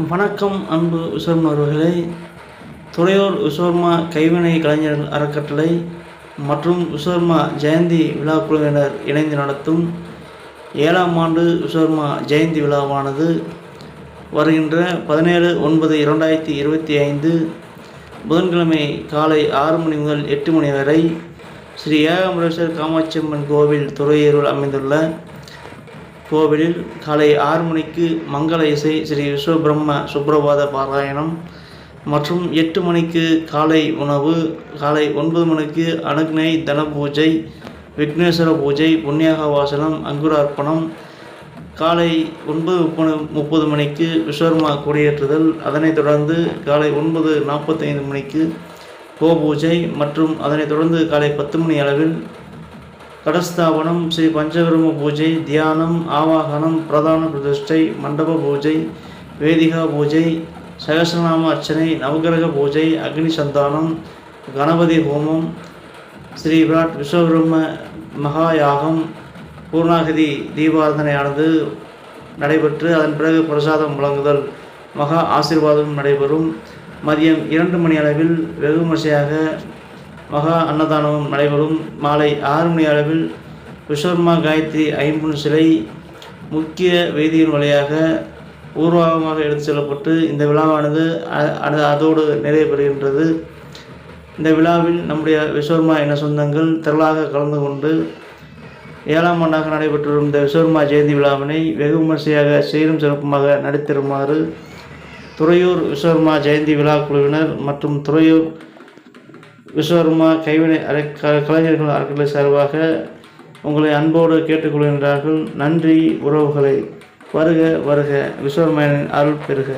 வணக்கம் அன்பு விஸ்வர்மர்களே துறையூர் விஸ்வர்மா கைவினை கலைஞர்கள் அறக்கட்டளை மற்றும் விஸ்வர்மா ஜெயந்தி விழா குழுவினர் இணைந்து நடத்தும் ஏழாம் ஆண்டு விஸ்வர்மா ஜெயந்தி விழாவானது வருகின்ற பதினேழு ஒன்பது இரண்டாயிரத்தி இருபத்தி ஐந்து புதன்கிழமை காலை ஆறு மணி முதல் எட்டு மணி வரை ஸ்ரீ ஏகாம்பரேஸ்வர் காமாட்சியம்மன் கோவில் துறையூரில் அமைந்துள்ள கோவிலில் காலை ஆறு மணிக்கு மங்கள இசை ஸ்ரீ விஸ்வபிரம்ம சுப்ரபாத பாராயணம் மற்றும் எட்டு மணிக்கு காலை உணவு காலை ஒன்பது மணிக்கு அனுக்னை தன பூஜை விக்னேஸ்வர பூஜை புண்ணியாக வாசனம் அங்குரார்ப்பணம் காலை ஒன்பது முப்பது முப்பது மணிக்கு விஸ்வர்மா கொடியேற்றுதல் அதனைத் தொடர்ந்து காலை ஒன்பது நாற்பத்தைந்து மணிக்கு கோபூஜை மற்றும் அதனைத் தொடர்ந்து காலை பத்து மணி அளவில் கடஸ்தாபனம் ஸ்ரீ பஞ்சகர்ம பூஜை தியானம் ஆவாகனம் பிரதான பிரதிஷ்டை மண்டப பூஜை வேதிகா பூஜை சகசிரநாம அர்ச்சனை நவகிரக பூஜை அக்னி சந்தானம் கணபதி ஹோமம் ஸ்ரீ விராட் விஸ்வபிரம்ம மகாயாகம் பூர்ணாகதி தீபாரதனையானது நடைபெற்று அதன் பிறகு பிரசாதம் வழங்குதல். மகா ஆசீர்வாதம் நடைபெறும். மதியம் இரண்டு மணி அளவில் வெகுமரிசையாக மகா அன்னதானமும் நடைபெறும். மாலை ஆறு மணி அளவில் விஸ்வர்மா காயத்ரி ஐம்பொன் சிலை முக்கிய வேதியின் வழியாக ஊர்வலமாக எடுத்து செல்லப்பட்டு இந்த விழாவானது அதோடு நிறைவு பெறுகின்றது. இந்த விழாவில் நம்முடைய விஸ்வர்மா இன சொந்தங்கள் திரளாக கலந்து கொண்டு ஏழாம் ஆண்டாக நடைபெற்று வரும் இந்த விஸ்வர்மா ஜெயந்தி விழாவினை வெகு விமர்சையாக சீரும் சிறப்புமாக நடித்திருமாறு துறையூர் விஸ்வர்மா ஜெயந்தி விழா குழுவினர் மற்றும் துறையூர் விஸ்வகர்மா கைவினை அரை க- கலைஞர்கள் அறக்கட்டளை சார்பாக உங்களை அன்போடு கேட்டுக்கொள்கின்றார்கள். நன்றி உறவுகளை வருக வருக. விஸ்வகர்மாவின் அருள் பெறுக.